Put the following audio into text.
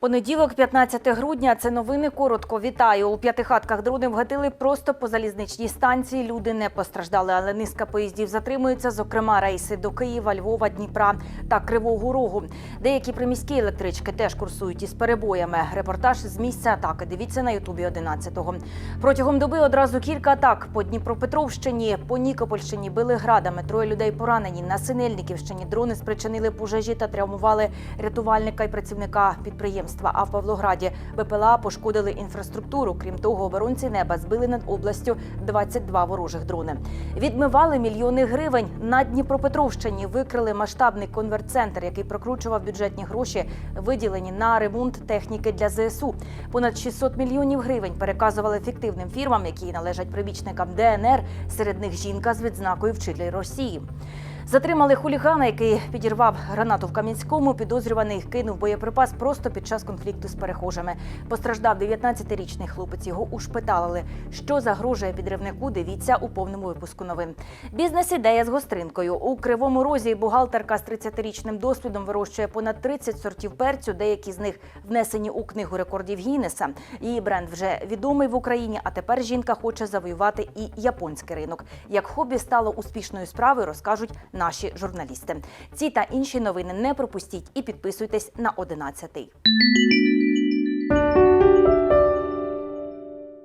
Понеділок, 15 грудня. Це новини коротко. Вітаю. У п'ятихатках дрони вгатили просто по залізничній станції. Люди не постраждали, але низка поїздів затримується. Зокрема, рейси до Києва, Львова, Дніпра та Кривого Рогу. Деякі приміські електрички теж курсують із перебоями. Репортаж з місця атаки. Дивіться на Ютубі 11-го. Протягом доби одразу кілька атак по Дніпропетровщині, по Нікопольщині били градами. Троє людей поранені. На Синельниківщині дрони спричинили пожежі та травмували рятувальника і працівника підприємства. А в Павлограді БПЛА пошкодили інфраструктуру. Крім того, оборонці неба збили над областю 22 ворожих дрони. Відмивали мільйони гривень. На Дніпропетровщині викрили масштабний конверт-центр, який прокручував бюджетні гроші, виділені на ремонт техніки для ЗСУ. Понад 600 мільйонів гривень переказували фіктивним фірмам, які належать прибічникам ДНР. Серед них жінка з відзнакою вчитель Росії. Затримали хулігана, який підірвав гранату в Кам'янському. Підозрюваний кинув боєприпас просто під час конфлікту з перехожими. Постраждав 19-річний хлопець. Його ушпиталили. Що загрожує підривнику? Дивіться у повному випуску новин. Бізнес-ідея з гостринкою. У Кривому Розі бухгалтерка з 30-річним досвідом вирощує понад 30 сортів перцю. Деякі з них внесені у книгу рекордів Гіннеса. Її бренд вже відомий в Україні. А тепер жінка хоче завоювати і японський ринок. Як хобі стало успішною справою, розкажуть наші журналісти. Ці та інші новини не пропустіть і підписуйтесь на 11.